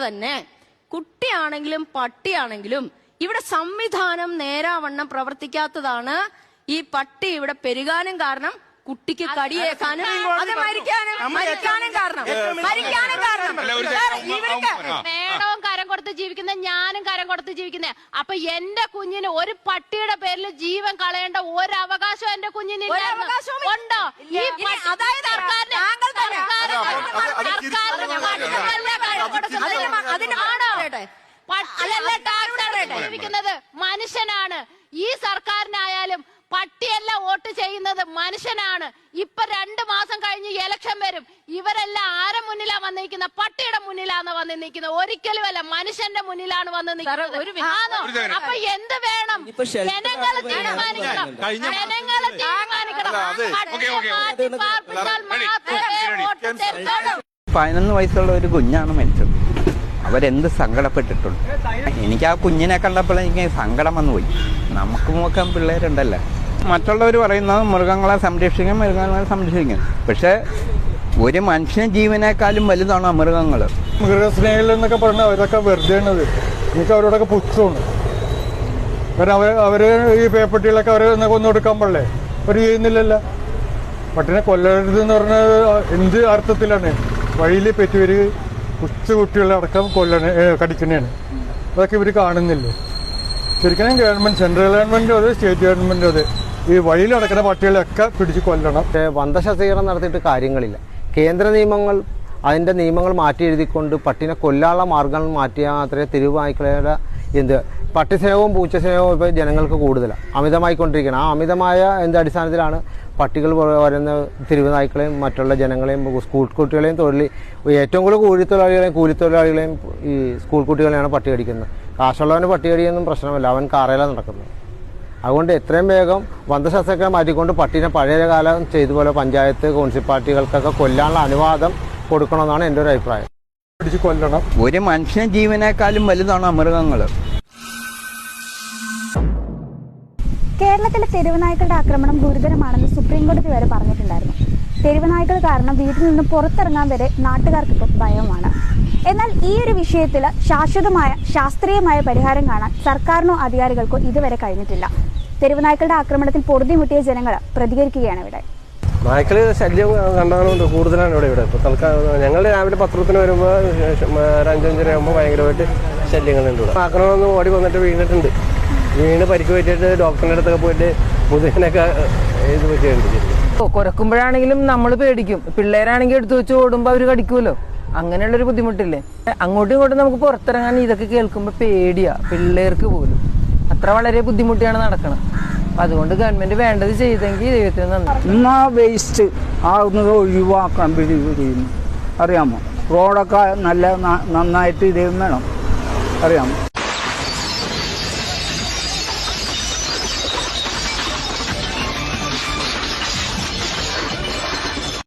തന്നെ കുട്ടിയാണെങ്കിലും പട്ടിയാണെങ്കിലും ഇവിടെ സംവിധാനം നേരാവണ്ണം പ്രവർത്തിക്കാത്തതാണ് ഈ പട്ടി ഇവിടെ പെരുകാനും കാരണം കുട്ടിക്ക് കടിയേക്കാനും അത് മരിക്കാനും മരിക്കാനും കാരണം മരിക്കാനും കാരണം. ഇവർക്ക് ആ. മേടവും കരം കൊടുത്ത് ജീവിക്കുന്ന ഞാനും കരം കൊടുത്ത് ജീവിക്കുന്നത് അപ്പൊ എന്റെ കുഞ്ഞിന് ഒരു പട്ടിയുടെ പേരിൽ ജീവൻ കളയേണ്ട ഒരു അവകാശം എന്റെ കുഞ്ഞിന് ഉണ്ടോ? ഈ അതായത്. ജീവിക്കുന്നത് മനുഷ്യനാണ്. ഈ സർക്കാരിനായാലും പട്ടിയല്ല വോട്ട് ചെയ്യുന്നത് മനുഷ്യനാണ്. മാസം കഴിഞ്ഞ് ഇലക്ഷൻ വരും. ഇവരെല്ലാം ആരെ മുന്നിലാ വന്നിരിക്കുന്ന പട്ടിയുടെ മുന്നിലാണ് വന്ന് നിൽക്കുന്നത് ഒരിക്കലും അല്ല മനുഷ്യന്റെ മുന്നിലാണ് വന്ന് നിൽക്കുന്നത് ആണോ? അപ്പൊ എന്ത് വേണം? ജനങ്ങൾ തീരുമാനിക്കണം. ജനങ്ങൾ തീരുമാനിക്കണം. മാറ്റി പാർപ്പിച്ചാൽ മാത്രമേ വോട്ട് പതിനൊന്ന് വയസ്സുള്ള ഒരു കുഞ്ഞാണ് മരിച്ചത്. അവരെന്ത് സങ്കടപ്പെട്ടിട്ടുണ്ട്? എനിക്ക് ആ കുഞ്ഞിനെ കണ്ടപ്പോൾ എനിക്ക് സങ്കടം വന്നു പോയി നമുക്ക് നോക്കാൻ പിള്ളേരുണ്ടല്ലോ? മറ്റുള്ളവർ പറയുന്നത് മൃഗങ്ങളെ സംരക്ഷിക്കും മൃഗങ്ങളെ സംരക്ഷിക്കും. പക്ഷേ ഒരു മനുഷ്യ ജീവനേക്കാളും വലുതാണ് മൃഗങ്ങൾ. മൃഗസ്നേഹികൾ എന്നൊക്കെ പറഞ്ഞ അവരൊക്കെ വെറുതെയാണത് എനിക്ക് അവരോടൊക്കെ പുച്ഛമാണ്. കാരണം അവർ അവർ ഈ പേപ്പട്ടികളൊക്കെ അവർ കൊന്നു കൊടുക്കാൻ പാടില്ലേ? അവർ ചെയ്യുന്നില്ലല്ലോ. പട്ടിനെ കൊല്ലരുത് എന്ന് പറഞ്ഞത് എന്ത് അർത്ഥത്തിലാണ്? വഴിയിൽ പെറ്റുവര് കൊച്ചു കുട്ടികളടക്കം കൊല്ലണ കടിക്കണേണ്. അതൊക്കെ ഇവർ കാണുന്നില്ലേ? ശരിക്കും ഗവൺമെന്റ് സെൻട്രൽ ഗവൺമെന്റും അതെ സ്റ്റേറ്റ് ഗവൺമെന്റും അതെ? ഈ വഴിയിൽ നടക്കുന്ന പട്ടികളെയൊക്കെ പിടിച്ച് കൊല്ലണം. വന്ധശസ്ത്രീകരണം നടത്തിയിട്ട് കാര്യങ്ങളില്ല. കേന്ദ്ര നിയമങ്ങൾ അതിന്റെ നിയമങ്ങൾ മാറ്റി എഴുതിക്കൊണ്ട് പട്ടിനെ കൊല്ലാനുള്ള മാർഗങ്ങൾ മാറ്റിയാൽ മാത്രമേ തെരുവായ്ക്കളുടെ എന്ത് പട്ടി സ്നേഹവും പൂച്ച സ്നേഹവും ഇപ്പോൾ ജനങ്ങൾക്ക് കൂടുതലാണ് അമിതമായിക്കൊണ്ടിരിക്കണം. ആ അമിതമായ എന്ത് അടിസ്ഥാനത്തിലാണ് പട്ടികൾ വരുന്ന തിരുവനായ്ക്കളെയും മറ്റുള്ള ജനങ്ങളെയും സ്കൂൾ കുട്ടികളെയും തൊഴിൽ ഏറ്റവും കൂടുതൽ കൂലിത്തൊഴിലാളികളെയും കൂലിത്തൊഴിലാളികളെയും ഈ സ്കൂൾ കുട്ടികളെയാണ് പട്ടി കടിക്കുന്നത് കാശുള്ളവന് പട്ടി കടിയൊന്നും പ്രശ്നമല്ല. അവൻ കാറയിലാണ് നടക്കുന്നത്. അതുകൊണ്ട് എത്രയും വേഗം വന്ധശസ്ത്രക്രിയ മാറ്റിക്കൊണ്ട് പട്ടീനെ പഴയ കാലം ചെയ്ത പോലെ പഞ്ചായത്ത് മുനിസിപ്പാലിറ്റികൾക്കൊക്കെ കൊല്ലാനുള്ള അനുവാദം കൊടുക്കണമെന്നാണ് എന്റെ ഒരു അഭിപ്രായം. പിടിച്ച് കൊല്ലണം. ഒരു മനുഷ്യൻ ജീവനേക്കാളും വലുതാണ് മൃഗങ്ങൾ കേരളത്തിലെ തെരുവനായ്ക്കളുടെ ആക്രമണം ഗുരുതരമാണെന്ന് സുപ്രീം കോടതി വരെ പറഞ്ഞിട്ടുണ്ടായിരുന്നു. തെരുവനായ്ക്കൾ കാരണം വീട്ടിൽ നിന്ന് പുറത്തിറങ്ങാൻ വരെ നാട്ടുകാർക്ക് ഇപ്പോൾ ഭയമാണ്. എന്നാൽ ഈ ഒരു വിഷയത്തിൽ ശാശ്വതമായ ശാസ്ത്രീയമായ പരിഹാരം കാണാൻ സർക്കാരിനോ അധികാരികൾക്കോ ഇതുവരെ കഴിഞ്ഞിട്ടില്ല. തെരുവുനായ്ക്കളുടെ ആക്രമണത്തിൽ പൊറുതിമുട്ടിയ ജനങ്ങൾ പ്രതികരിക്കുകയാണ് ഇവിടെ. നായ്ക്കൾ ശല്യം കണ്ടാകുന്നുണ്ട് കൂടുതലാണ് ഇവിടെ ഇവിടെ. ഇപ്പോൾ തൽക്കാലം ഞങ്ങൾ രാവിലെ പത്രത്തിന് വരുമ്പോൾ ഒരു അഞ്ചഞ്ചര ആകുമ്പോൾ ഭയങ്കരമായിട്ട് ശല്യങ്ങളുണ്ട് ഇവിടെ. ആക്കണമെന്ന് ഓടി വന്നിട്ട് വീണിട്ടുണ്ട്. വീണ് പരിക്ക് പറ്റിയിട്ട് ഡോക്ടറിന്റെ അടുത്തൊക്കെ പോയിട്ട് മുതുകിനൊക്കെ ഇത് പറ്റിയിട്ടുണ്ട്. കുറക്കുമ്പോഴാണെങ്കിലും കുരക്കുമ്പോഴാണെങ്കിലും നമ്മൾ പേടിക്കും. പിള്ളേരാണെങ്കിൽ എടുത്തു വെച്ച് ഓടുമ്പോൾ അവർ കടിക്കുമല്ലോ അങ്ങനെയുള്ളൊരു ബുദ്ധിമുട്ടില്ലേ? അങ്ങോട്ടും ഇങ്ങോട്ടും നമുക്ക് പുറത്തിറങ്ങാൻ ഇതൊക്കെ കേൾക്കുമ്പോൾ പേടിയാ. പിള്ളേർക്ക് പോലും. അത്ര വളരെ ബുദ്ധിമുട്ടിയാണ് നടക്കണം അപ്പൊ അതുകൊണ്ട് ഗവൺമെന്റ് വേണ്ടത് ചെയ്തെങ്കിൽ ദൈവത്തിന് നന്ദി. എന്നാ വേസ്റ്റ് ആകുന്നത് ഒഴിവാക്കാൻ അറിയാമോ? റോഡൊക്കെ നല്ല നന്നായിട്ട് ഇതേ വേണം. അറിയാമോ?